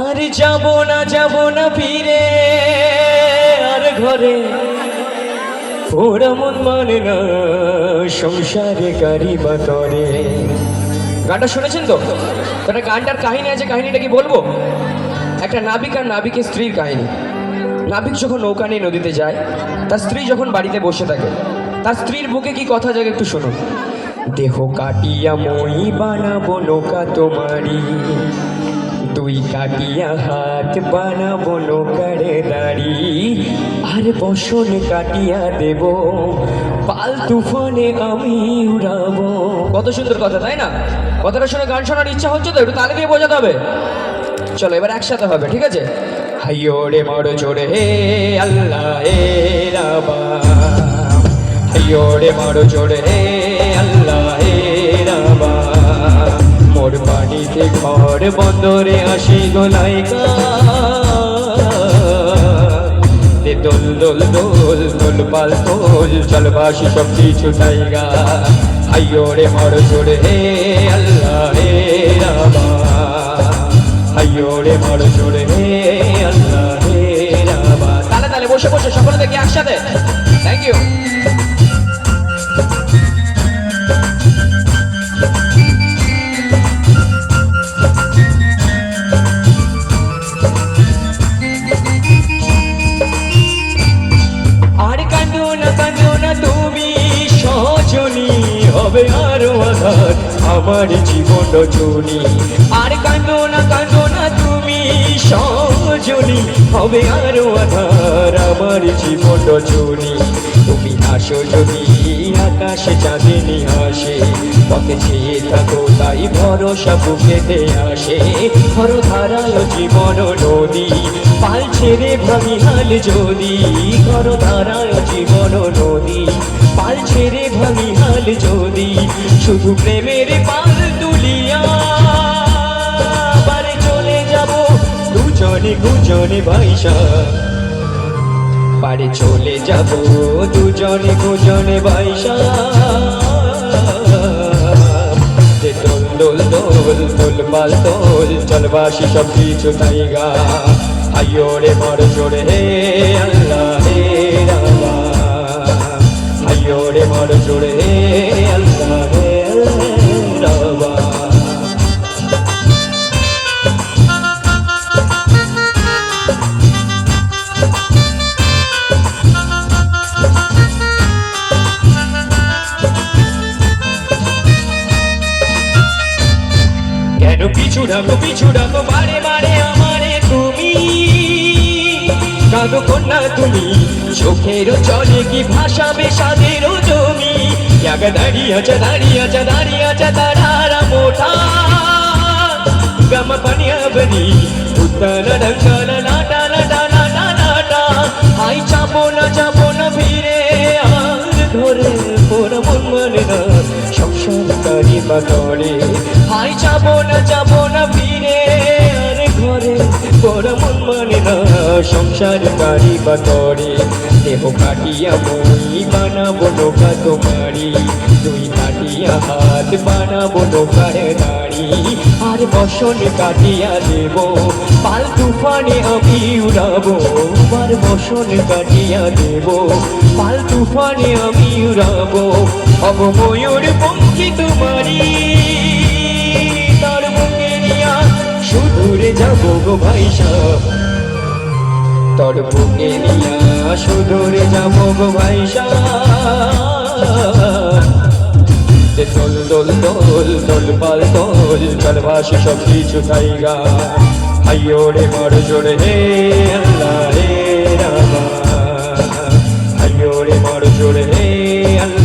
আর যাব না যাব না ফিরে। আর ঘরে ওরা মন মানে না, সংসারে গাড়ি বা তরে। গানটা শুনেছেন তো? তাহলে গানটার কাহিনী আছে, কাহিনীটা কি বলব? একটা নাবিক আর নাবিকের স্ত্রীর কাহিনী। নাবিক যখন নৌকা নিয়ে নদীতে যায়, তার স্ত্রী যখন বাড়িতে বসে থাকে, তার স্ত্রীর বুকে কি কথা জাগে একটু শুনুন। দেহ কাটিয়া মই বানাবো নৌকা তোমারি দুই কাটিয়া হাত বানাবো নৌকারে দাড়ি। আর বসন কাটিয়া দেব পাল তুফানে আমি উড়াবো। কত সুন্দর কথা তাই না? কথাটা শুনে গান শোনার ইচ্ছা হচ্ছে তো একটু তালে দিয়ে বোঝাতে হবে। চলো এবার একসাথে হবে ঠিক আছে? হাইয়ো রে মরো জোরে হে আল্লাহ হে রাবা। হাইয়ো রে মরো জোরে হে আল্লাহ হে বাড়িতে ঘর বন্দরে আসি গোলাইকা দোল দোল দোল দোল পাল, দোল, চল সব কিছু টাইগা হাইয়ো রে মরো জোরে, হে আল্লাহ, হে রাবা হাইয়ো রে মরো জোরে, হে আল্লাহ, হে রাবা তালে তালে বসে বসে সকলে দেখি একসাথে। থ্যাংক ইউ হবে আরও আঘাত আমার জীবন রজনী। আর কাঁদো না কাঁদো না তুমি, সজনী হবে আরও আধার আমার জীবন রজনী। তুমি আসো যদি আকাশে চাঁদিনী আসে পথে চেয়ে থাকো তাই ভরসা বুকেতে আসে। হর ধারায় জীবন নদী, পাল ছেড়ে ভাবি হাল যদি। ঘর ধারায় জীবন নদী, পাল ছেড়ে ভাবি হাল যদি শুধু প্রেমের পাল তুলিয়া বারে চলে যাব দুজনে গুজনে ভাইসা পারে চলে যাব দুজনে গুজনে ভাইসা পাল দোল চলবাসি সব কিছু তাইগা আইয়ো রে মর জোরে হে হে পিছু ডাকো পিছু ডাকো বারে বারে আমারে তুমি কাঁদো কন্যা তুমি চোখের চলে কি ভাসাবে সাদের জমি জায়গা দাঁড়িয়ে আছে দাঁড়িয়ে আছে দাঁড়িয়ে আছে তারা মোটা গামা পানিয়া বনি উত্তানা ডঙ্গানা লাটা লাটা লাটা লাটা আই চাপো না চাপো না ফিরে আর ধরে পোড়া মন মানে না বাতরে হাই যাব না যাব পোড়া মন মানে সংসার কারি বাতরে দেহ কাটিয়া মই বানাবো নৌকা তোমারি দুই কাটিয়া হাত বানাবো নৌকার দাড়ি। আর বসন কাটিয়া দেব, পাল তুফানে আমি উড়াবো। আর বসন কাটিয়া দেব, পাল তুফানে আমি উড়াবো। অব ময়ূর পঙ্খী তোমারি সুদূরে যাব গো ভাই সাহ। তোর বুকে নিয়া সুদূরে যাব গো ভাই যে দোল দোল দোল দোল পাল দোল চলবাসি সব কিছু তাইগা হাইয়ো রে মর জোরে, হে আল্লাহ, হে রামা। হাইয়ো রে মর জোরে, হে আল্লাহ।